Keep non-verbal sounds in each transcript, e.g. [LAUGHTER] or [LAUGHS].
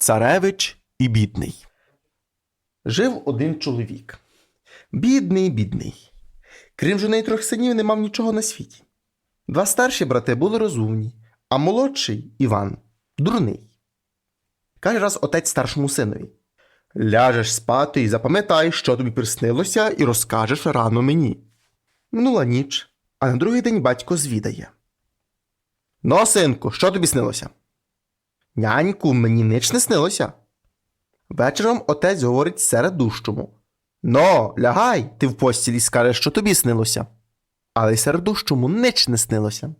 Царевич і бідний. Жив один чоловік. Бідний, бідний. Крім жони й трьох синів, не мав нічого на світі. Два старші брати були розумні, а молодший Іван дурний. Каже раз отець старшому синові: Ляжеш спати і запам'ятай, що тобі приснилося, і розкажеш рано мені. Минула ніч, а на другий день батько звідає. Ну, синку, що тобі снилося? Няньку, мені ніч не снилося. Вечором отець говорить серед дужчому. Но, лягай, ти в постілі скажеш, що тобі снилося. Але й серед дужчому нич не снилося.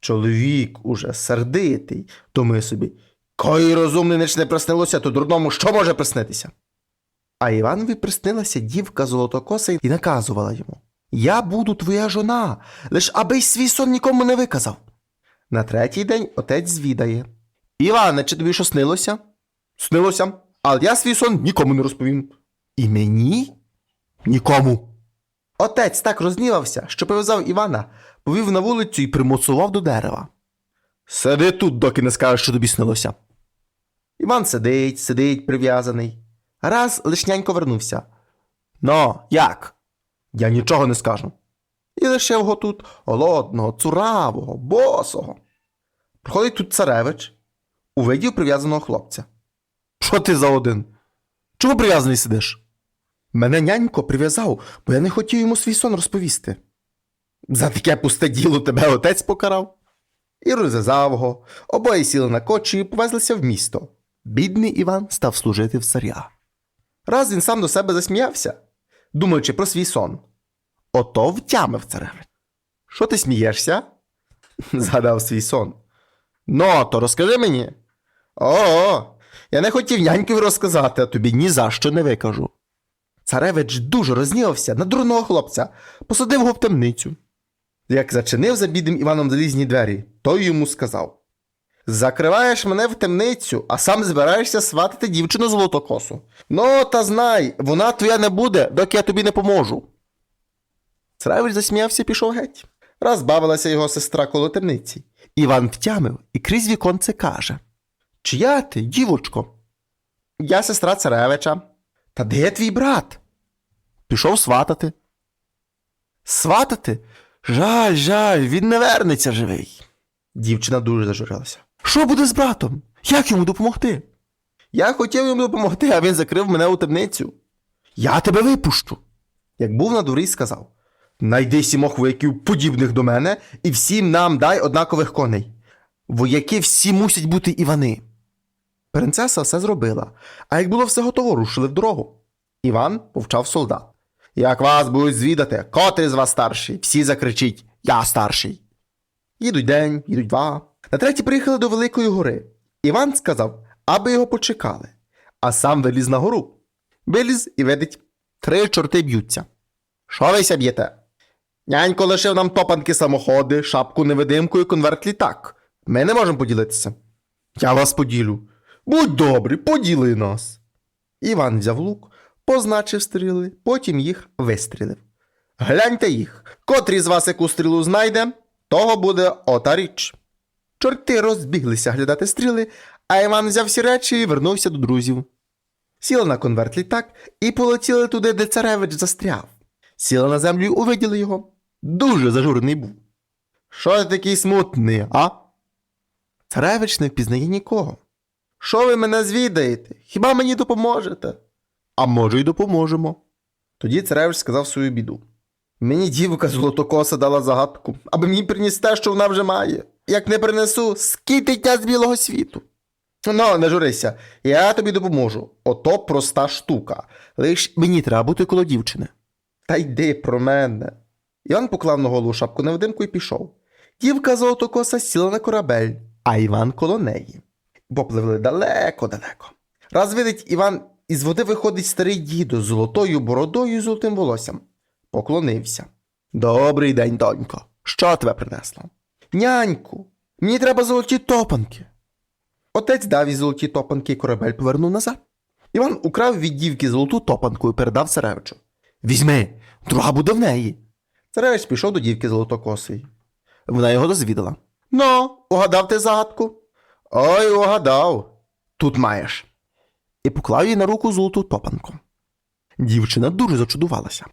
Чоловік уже сердитий, думає собі, кої розумний нич не приснилося, то дурному що може приснитися? А Іванові приснилася дівка золотокоса і наказувала йому Я буду твоя жона, лиш аби й свій сон нікому не виказав. На третій день отець звідає. Іване, чи тобі що снилося? Снилося, але я свій сон нікому не розповім. І мені? Нікому. Отець так рознівався, що пов'язав Івана, повів на вулицю і примоцував до дерева. Сиди тут, доки не скажеш, що тобі снилося. Іван сидить, сидить, прив'язаний. Раз лишнянько вернувся. Ну, як? Я нічого не скажу. І лишив його тут голодного, цуравого, босого. Приходить тут царевич, увидів прив'язаного хлопця. Що ти за один? Чому прив'язаний сидиш? Мене нянько прив'язав, бо я не хотів йому свій сон розповісти. За таке пусте діло тебе отець покарав. І розв'язав його, обоє сіли на кочі і повезлися в місто. Бідний Іван став служити в царя. Раз він сам до себе засміявся, думаючи про свій сон. Ото втямив царевич. Що ти смієшся? [LAUGHS] згадав свій сон. Ну, то розкажи мені. О, я не хотів нянькові розказати, а тобі ні за що не викажу. Царевич дуже рознівався на дурного хлопця, посадив його в темницю. Як зачинив за бідним Іваном залізні двері, той йому сказав: Закриваєш мене в темницю, а сам збираєшся сватати дівчину золотокосу. Ну, та знай, вона твоя не буде, доки я тобі не поможу. Царевич засміявся і пішов геть. Розбавилася його сестра коло темниці. Іван втямив і крізь віконце каже: Чия ти, дівочко? Я сестра царевича. Та де твій брат? Пішов сватати. Сватати? Жаль, жаль, він не вернеться живий. Дівчина дуже зажурилася. Що буде з братом? Як йому допомогти? Я хотів йому допомогти, а він закрив мене у темницю. Я тебе випущу. Як був на дворі, сказав: Найди сімох вояків, подібних до мене, і всім нам дай однакових коней. Вояки всі мусять бути Івани. Принцеса все зробила, а як було все готово, рушили в дорогу. Іван повчав солдат. Як вас будуть звідати, котрий з вас старший? Всі закричіть Я старший. Їдуть день, їдуть два. На третій приїхали до Великої гори. Іван сказав, аби його почекали, а сам виліз на гору. Виліз і видить, три чорти б'ються. Що ви ся б'єте? Нянько лишив нам топанки самоходи, шапку невидимку і конверт літак. Ми не можемо поділитися. Я вас поділю. Будь добрий, поділи нас. Іван взяв лук, позначив стріли, потім їх вистрілив. Гляньте їх, котрий з вас яку стрілу знайде, того буде ота річ. Чорти розбіглися глядати стріли, а Іван взяв всі речі і вернувся до друзів. Сіли на конверт літак і полетіли туди, де царевич застряв. Сіли на землю і увиділи його. Дуже зажурений був. Що ти такий смутний, а? Царевич не впізнає нікого. Що ви мене звідаєте? Хіба мені допоможете? А може, й допоможемо. Тоді царевич сказав свою біду. Мені дівка золотокоса дала загадку, аби мені приніс те, що вона вже має. Як не принесу, скитиття з білого світу. Ну, не журися, я тобі допоможу. Ото проста штука. Лиш мені треба бути коло дівчини. Та йди про мене. Іван поклав на голову шапку невидимку і пішов. Дівка золотокоса сіла на корабель, а Іван коло неї. Попливли далеко-далеко. Раз видить Іван, із води виходить старий дідо з золотою бородою і золотим волоссям. Поклонився. Добрий день, донько. Що тебе принесло? Няньку, мені треба золоті топанки. Отець дав їй золоті топанки і корабель повернув назад. Іван украв від дівки золоту топанку і передав царевичу. Візьми, друга буде в неї. Царевич пішов до дівки золотокосої. Вона його дозвідала. Ну, угадав ти загадку? Ой, угадав. Тут маєш. і поклав їй на руку золоту топанку. Дівчина дуже зачудувалася.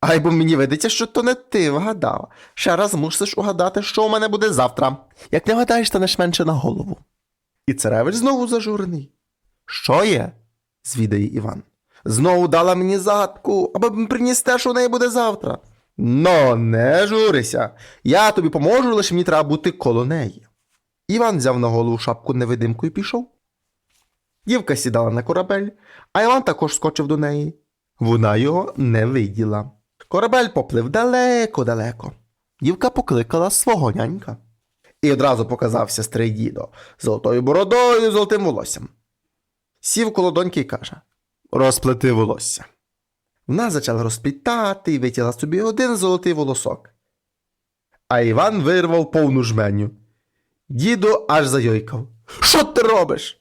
Ай, бо мені видиться, що то не ти вгадав. Ще раз мусиш угадати, що у мене буде завтра. Як не вгадаєш, станеш менше на голову. І царевич знову зажурений. Що є? звідає Іван. Знову дала мені загадку, аби приніс те, що у неї буде завтра. Но не журися. Я тобі поможу, лише мені треба бути коло неї. Іван взяв на голову шапку невидимку і пішов. Дівка сідала на корабель, а Іван також скочив до неї. Вона його не виділа. Корабель поплив далеко-далеко. Дівка покликала свого нянька. І одразу показався старий дідо золотою бородою і золотим волоссям. Сів коло доньки і каже: Розплети волосся. Вона почала розплітати і витягла собі один золотий волосок. А Іван вирвав повну жменю. Дідо аж зайойкав. Що ти робиш?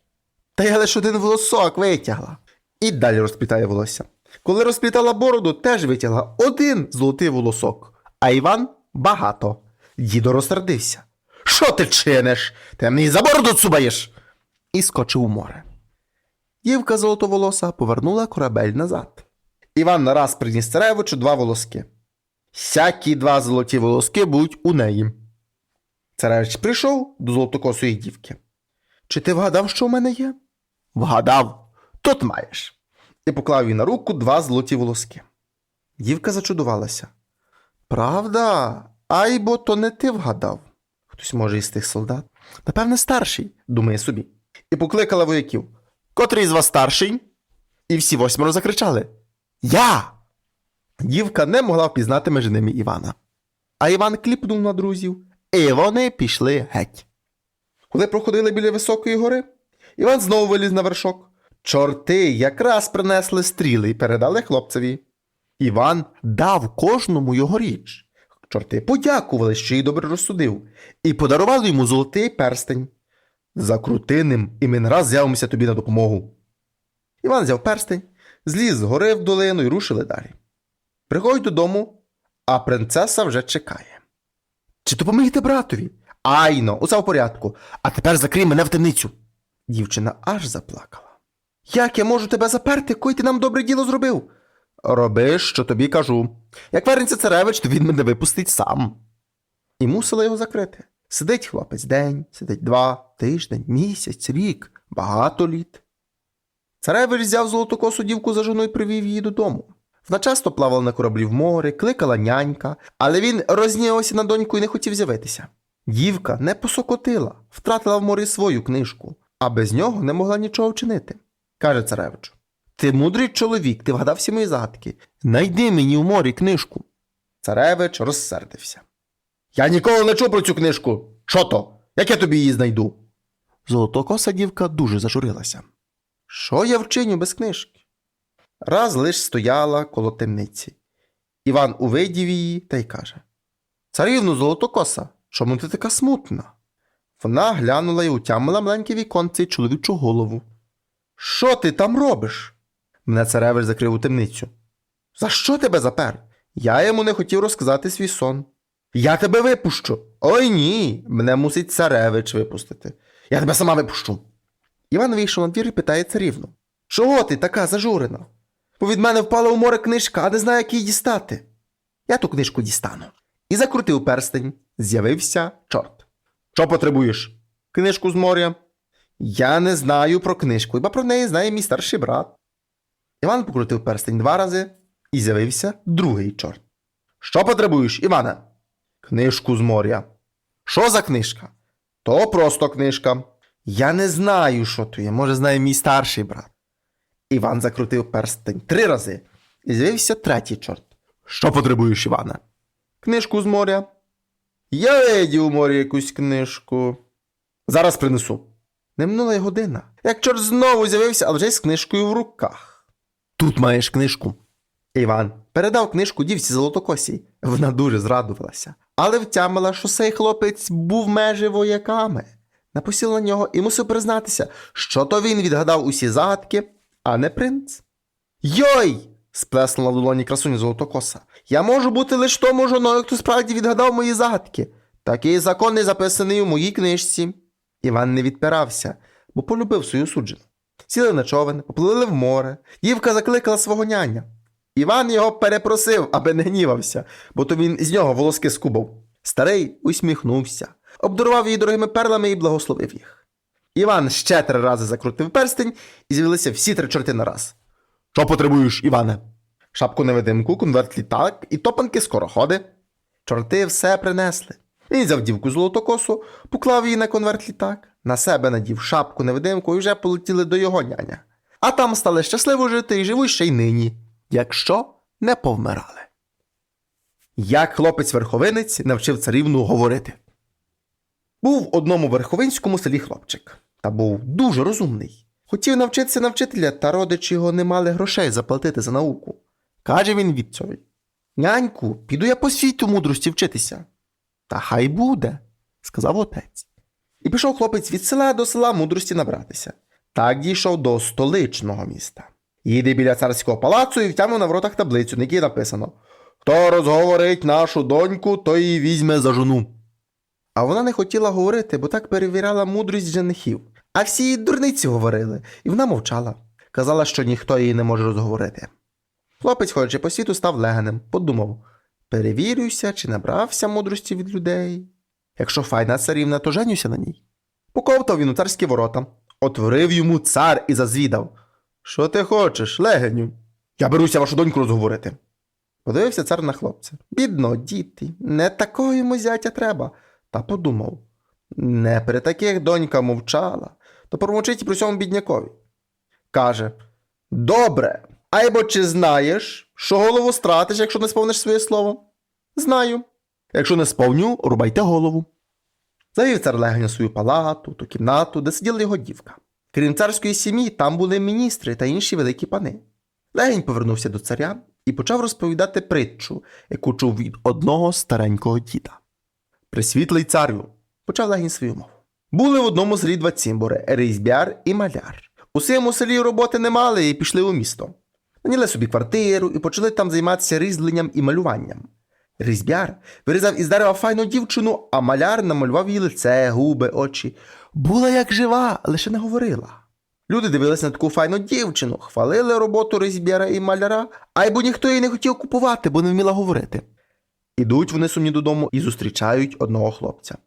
Та я лише один волосок витягла. І далі розплітає волосся. Коли розплітала бороду, теж витягла один золотий волосок, а Іван багато. Дідо розсердився. Що ти чиниш? Ти мені за бороду цубаєш? І скочив у море. Дівка золотоволоса повернула корабель назад. Іван нараз приніс царевичу два волоски. Всякі два золоті волоски будуть у неї. Царевич прийшов до золотокосої дівки. Чи ти вгадав, що в мене є? Вгадав, тут маєш. І поклав їй на руку два золоті волоски. Дівка зачудувалася. Правда, ай бо то не ти вгадав. Хтось може із тих солдат. Напевне, старший, думає собі. І покликала вояків. Котрий з вас старший? І всі восьмеро закричали Я. Дівка не могла впізнати між ними Івана. А Іван кліпнув на друзів, і вони пішли геть. Коли проходили біля високої гори, Іван знову виліз на вершок. Чорти якраз принесли стріли і передали хлопцеві. Іван дав кожному його річ. Чорти подякували, що їй добре розсудив, і подарували йому золотий перстень. Закрути ним, і ми не раз з'явимося тобі на допомогу. Іван взяв перстень, зліз з гори в долину і рушили далі. Приходять додому, а принцеса вже чекає. Чи допомогти братові? Айно, усе в порядку. А тепер закрий мене в темницю. Дівчина аж заплакала. Як я можу тебе заперти, кой ти нам добре діло зробив? Роби, що тобі кажу. Як вернеться царевич, то він мене випустить сам. І мусила його закрити. Сидить хлопець день, сидить два, тиждень, місяць, рік, багато літ. Царевич взяв золотокосу дівку за жоною і привів її додому. Вона часто плавала на кораблі в море, кликала нянька, але він рознівався на доньку і не хотів з'явитися. Дівка не посокотила, втратила в морі свою книжку, а без нього не могла нічого вчинити. Каже царевичу: Ти мудрий чоловік, ти вгадав всі мої загадки. Найди мені в морі книжку. Царевич розсердився. Я ніколи не чув про цю книжку. Що то? Як я тобі її знайду? Золотокоса дівка дуже зажурилася. Що я вчиню без книжки? Раз лиш стояла коло темниці. Іван увидів її та й каже: Царівну золотокоса, чому ти така смутна? Вона глянула і утямила маленьке віконце й чоловічу голову. Що ти там робиш? Мене царевич закрив у темницю. За що тебе запер? Я йому не хотів розказати свій сон. Я тебе випущу. Ой ні, мене мусить царевич випустити. Я тебе сама випущу. Іван вийшов на двір і питає царівну. Чого ти така зажурена? Бо від мене впала у море книжка, а не знаю, як її дістати. Я ту книжку дістану. І закрутив перстень. З'явився чорт. Що потребуєш? Книжку з моря. Я не знаю про книжку, хіба про неї знає мій старший брат. Іван покрутив перстень два рази і з'явився другий чорт. Що потребуєш, Іване? Книжку з моря. Що за книжка? То просто книжка. Я не знаю, що то є. Може, знає мій старший брат. Іван закрутив перстень три рази і з'явився третій чорт. Що потребуєш, Іване? Книжку з моря. Я видів у морі якусь книжку. Зараз принесу. Не минула й година. Як чорт знову з'явився, але вже й з книжкою в руках. Тут маєш книжку. Іван передав книжку дівці золотокосій. Вона дуже зрадувалася, але втямила, що цей хлопець був межі вояками. Напосіла на нього і мусив признатися, що то він відгадав усі загадки, а не принц. Йой! сплеснула в долоні красуня золотокоса. Я можу бути лише тому жоною, хто справді відгадав мої загадки. Такий закон не записаний у моїй книжці. Іван не відпирався, бо полюбив свою суджену. сіли на човен, поплили в море. Дівка закликала свого няня. Іван його перепросив, аби не гнівався, бо то він з нього волоски скубав. Старий усміхнувся, обдарував її дорогими перлами і благословив їх. Іван ще три рази закрутив перстень і з'явилися всі три чорти на раз. Що потребуєш, Іване? Шапку невидимку, конверт літак і топанки скороходи. Чорти все принесли. Він взяв дівку золотокосу, поклав її на конверт літак, на себе надів шапку невидимку і вже полетіли до його няня. А там стали щасливо жити і живуть ще й нині, якщо не повмирали. Як хлопець-верховинець навчив царівну говорити. Був в одному верховинському селі хлопчик, та був дуже розумний. Хотів навчитися на вчителя, та родичі його не мали грошей заплатити за науку. Каже він відцові: Няньку, піду я по світу мудрості вчитися. Та хай буде, сказав отець. І пішов хлопець від села до села мудрості набратися. Так дійшов до столичного міста. Їде біля царського палацу і втямив на воротах таблицю, на якій написано Хто розговорить нашу доньку, той її візьме за жону. А вона не хотіла говорити, бо так перевіряла мудрість женихів. А всі їй дурниці говорили, і вона мовчала. Казала, що ніхто її не може розговорити. Хлопець, ходячи по світу, став легенем, подумав перевірюся, чи набрався мудрості від людей. Якщо файна царівна, то женюся на ній. Поковтав він у царські ворота, отворив йому цар і зазвідав. Що ти хочеш, легеню? Я беруся вашу доньку розговорити. Подивився цар на хлопця. Бідно, діти, не такого йому зятя треба. Та подумав не при таких донька мовчала, то промовчить при цьому біднякові. Каже Добре, айбо чи знаєш, що голову стратиш, якщо не сповниш своє слово? Знаю. Якщо не сповню, рубайте голову. Завів цар легеня свою палату, ту кімнату, де сиділа його дівка. Крім царської сім'ї, там були міністри та інші великі пани. Легень повернувся до царя і почав розповідати притчу, яку чув від одного старенького діда. Присвітлий царю, почав легінь свою мову. Були в одному селі два цімбори різьбяр і маляр. У своєму селі роботи не мали і пішли у місто. Наняли собі квартиру і почали там займатися різьбленням і малюванням. Різьбяр вирізав із дерева файну дівчину, а маляр намалював її лице, губи, очі. Була як жива, лише не говорила. Люди дивилися на таку файну дівчину, хвалили роботу різьбяра і маляра, айбо ніхто її не хотів купувати, бо не вміла говорити. Ідуть вони сумні додому і зустрічають одного хлопця.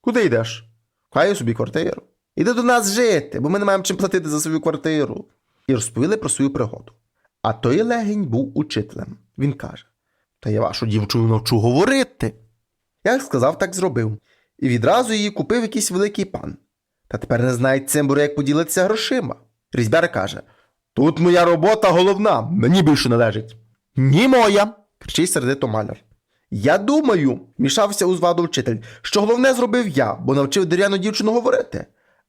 Куди йдеш? Хай собі квартиру. Іди до нас жити, бо ми не маємо чим платити за свою квартиру. І розповіли про свою пригоду. А той легень був учителем. Він каже: Та я вашу дівчину навчу говорити. Як сказав, так зробив. І відразу її купив якийсь великий пан. Та тепер не знає цимбури, як поділитися грошима. Різьбяр каже: Тут моя робота головна, мені більше належить. Ні, моя. кричить сердито маляр. Я думаю, мішався у зваду вчитель, що головне зробив я, бо навчив дерев'яну дівчину говорити.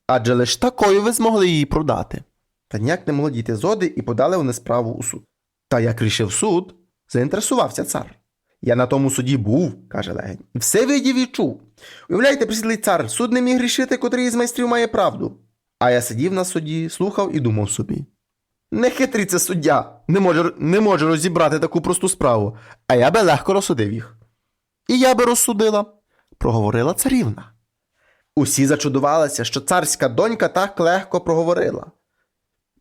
Адже лиш такою ви змогли її продати. Та ніяк не могли дійти згоди і подали вони справу у суд. Та як рішив суд, заінтересувався цар. Я на тому суді був, каже легень, і все видів і чув. Уявляєте, присідлий цар, суд не міг рішити, котрий із майстрів має правду. А я сидів на суді, слухав і думав собі. Не хитрий це суддя, не може, не може розібрати таку просту справу, а я би легко розсудив їх. І я би розсудила, проговорила царівна. Усі зачудувалися, що царська донька так легко проговорила.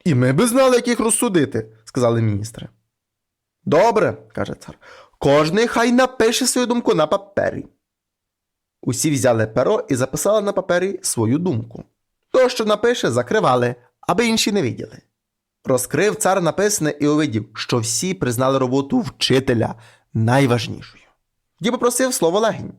І ми би знали, як їх розсудити, сказали міністри. Добре, каже цар, кожний хай напише свою думку на папері. Усі взяли перо і записали на папері свою думку. То, що напише, закривали, аби інші не виділи. Розкрив цар написане і увидів, що всі признали роботу вчителя найважнішою. Тоді попросив слово легінь.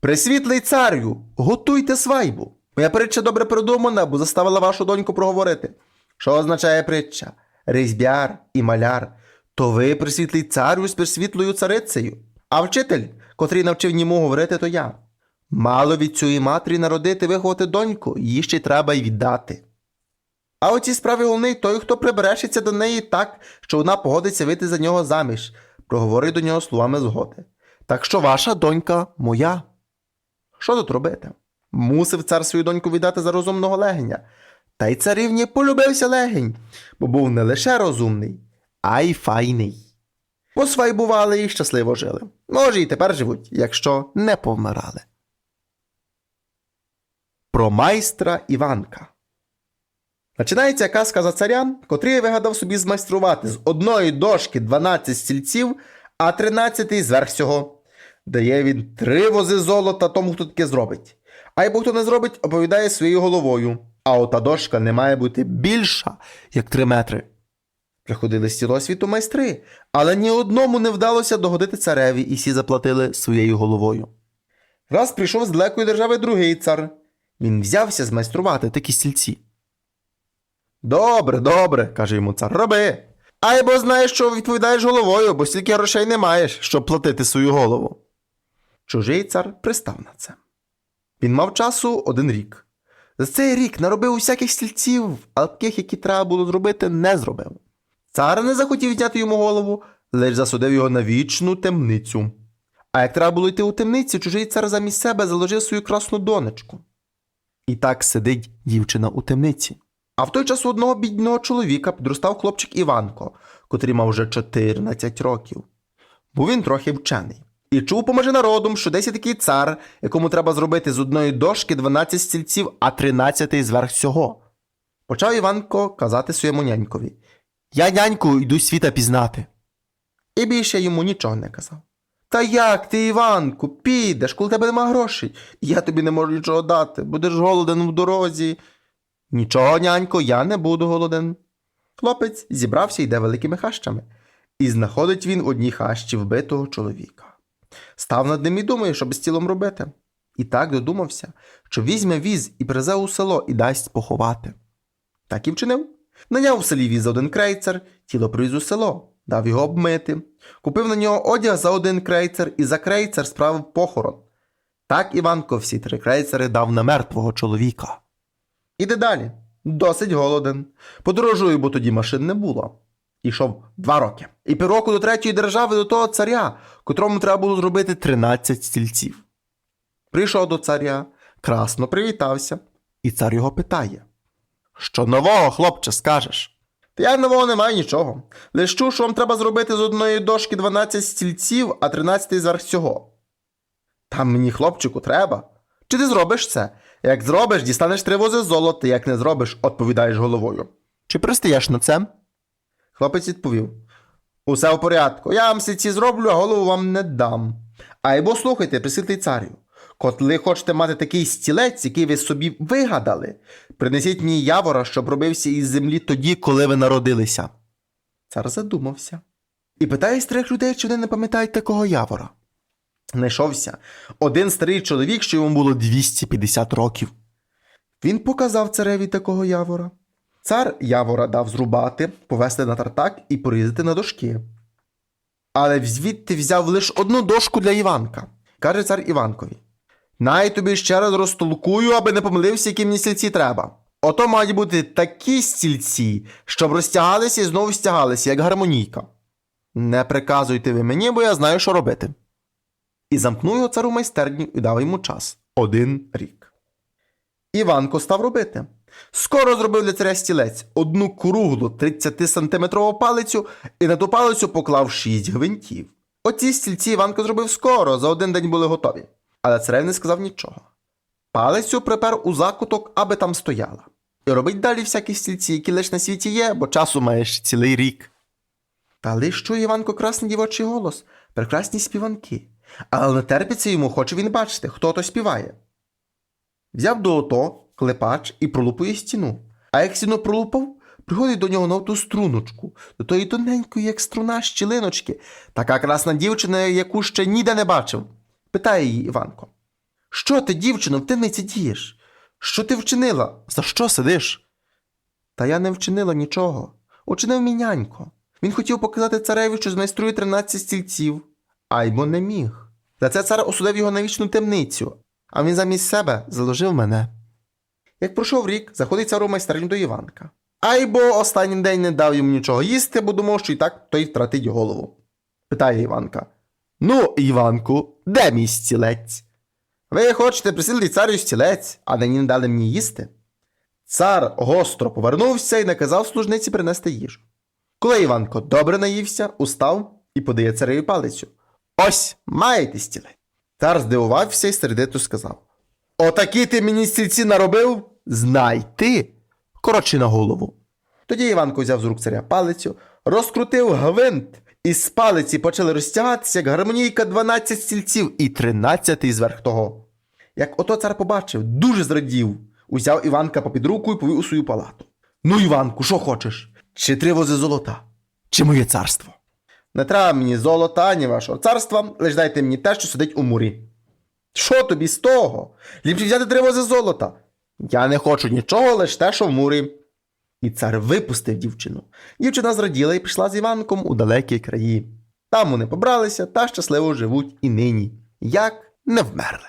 Пресвітлий царю, готуйте свайбу. Моя притча добре придумана, бо заставила вашу доньку проговорити. Що означає притча? Різьбяр і маляр. То ви, пресвітлий царю, з пресвітлою царицею. А вчитель, котрий навчив німу говорити, то я. Мало від цієї матері народити виховати доньку, її ще треба й віддати. А у цій справі головний той, хто приберешиться до неї так, що вона погодиться вийти за нього заміж, проговорить до нього словами згоди. Так що ваша донька моя. Що тут робити? Мусив цар свою доньку віддати за розумного легеня. Та й царівні полюбився легень, бо був не лише розумний, а й файний. Посвайбували і щасливо жили. Може, і тепер живуть, якщо не повмирали. Про майстра Іванка. Починається казка за царя, котрий вигадав собі змайструвати з одної дошки 12 стільців, а 13 зверх всього. Дає він три вози золота тому, хто таке зробить. А й хто не зробить, оповідає своєю головою. А ота дошка не має бути більша, як 3 метри. Приходили з цілого світу майстри, але ні одному не вдалося догодити цареві, і всі заплатили своєю головою. Раз прийшов з далекої держави другий цар. Він взявся змайструвати такі стільці. Добре, добре, каже йому цар, роби. А бо знаєш, що відповідаєш головою, бо стільки грошей не маєш, щоб платити свою голову. Чужий цар пристав на це. Він мав часу один рік. За цей рік наробив усяких стільців, а таких, які треба було зробити, не зробив. Цар не захотів зняти йому голову, лиш засудив його на вічну темницю. А як треба було йти у темницю, чужий цар замість себе заложив свою красну донечку. І так сидить дівчина у темниці. А в той час у одного бідного чоловіка підростав хлопчик Іванко, котрий мав вже 14 років. Був він трохи вчений. І чув поможе народом, що десь є такий цар, якому треба зробити з одної дошки 12 стільців, а 13 зверх всього. Почав Іванко казати своєму нянькові Я, няньку, йду світа пізнати. І більше йому нічого не казав. Та як ти, Іванку, підеш, коли тебе нема грошей? Я тобі не можу нічого дати, будеш голоден в дорозі. Нічого, нянько, я не буду голоден. Хлопець зібрався йде великими хащами, і знаходить він одній хащі вбитого чоловіка. Став над ним і думає, що без тілом робити. І так додумався, що візьме віз і привезе у село і дасть поховати. Так і вчинив. Наняв в селі віз за один крейцер, тіло привіз у село, дав його обмити, купив на нього одяг за один крейцер і за крейцер справив похорон. Так Іванко всі три крейцери дав на мертвого чоловіка. Іде далі. Досить голоден. Подорожую, бо тоді машин не було. Ішов два роки. І півроку до третьої держави до того царя, котрому треба було зробити 13 стільців. Прийшов до царя, красно привітався, і цар його питає: Що нового, хлопче, скажеш? Та я нового не маю нічого. Лиш чув, що вам треба зробити з одної дошки 12 стільців, а 13 зверх цього. Там мені, хлопчику, треба. Чи ти зробиш це? Як зробиш, дістанеш три вози золота, як не зробиш, відповідаєш головою. Чи пристаєш на це? Хлопець відповів: Усе в порядку. Я вам ці зроблю, а голову вам не дам. А бо слухайте, присвітлий царю, коли хочете мати такий стілець, який ви собі вигадали, принесіть мені явора, щоб робився із землі тоді, коли ви народилися. Цар задумався. І питає старих людей, чи вони не пам'ятають такого явора. Знайшовся один старий чоловік, що йому було 250 років. Він показав цареві такого явора. Цар явора дав зрубати, повести на тартак і порізати на дошки. Але звідти взяв лише одну дошку для Іванка, каже цар Іванкові. Най тобі ще раз розтолкую, аби не помилився, які мені стільці треба. Ото мають бути такі стільці, щоб розтягалися і знову стягалися, як гармонійка. Не приказуйте ви мені, бо я знаю, що робити. І замкнув його цару майстерню і дав йому час один рік. Іванко став робити. Скоро зробив для царя стілець одну круглу 30-сантиметрову палицю і на ту палицю поклав 6 гвинтів. Оці стільці Іванко зробив скоро, за один день були готові. Але царев не сказав нічого. Палицю припер у закуток, аби там стояла. І робить далі всякі стільці, які лиш на світі є, бо часу маєш цілий рік. Та лиш чує Іванко красний дівочий голос, прекрасні співанки. Але не терпиться йому, хоче він бачити, хто то співає. Взяв до ото клепач і пролупує стіну. А як стіну пролупав, приходить до нього на ту струночку, до тої тоненької, як струна щілиночки, така красна дівчина, яку ще ніде не бачив. Питає її Іванко. Що ти, дівчино, в темниці дієш? Що ти вчинила? За що сидиш? Та я не вчинила нічого. Учинив мій нянько. Він хотів показати цареві, що змайструє 13 стільців, айбо не міг. За це цар осудив його на вічну темницю, а він замість себе заложив мене. Як пройшов рік, заходить цар у майстерню до Іванка. Айбо останній день не дав йому нічого їсти, бо думав, що і так той втратить голову. Питає Іванка. Ну, Іванку, де мій стілець? Ви хочете присилити царю стілець, а нині не дали мені їсти? Цар гостро повернувся і наказав служниці принести їжу. Коли Іванко добре наївся, устав і подає цареві палицю. Ось, маєте стілець. Цар здивувався і сердито сказав: Отакі ти мені стільці наробив? Знай ти, коротше на голову. Тоді Іванко взяв з рук царя палицю, розкрутив гвинт, і з палиці почали розтягатися, як гармонійка 12 стільців і 13 зверх того. Як ото цар побачив, дуже зрадів, узяв Іванка попід руку і повів у свою палату. Ну, Іванку, що хочеш? Чи три вози золота? Чи моє царство? Не треба мені золота, ані вашого царства, лиш дайте мені те, що сидить у мурі. Що тобі з того? Ліпше взяти три вози золота. Я не хочу нічого, лиш те, що в мурі. І цар випустив дівчину. Дівчина зраділа і пішла з Іванком у далекі краї. Там вони побралися та щасливо живуть і нині, як не вмерли.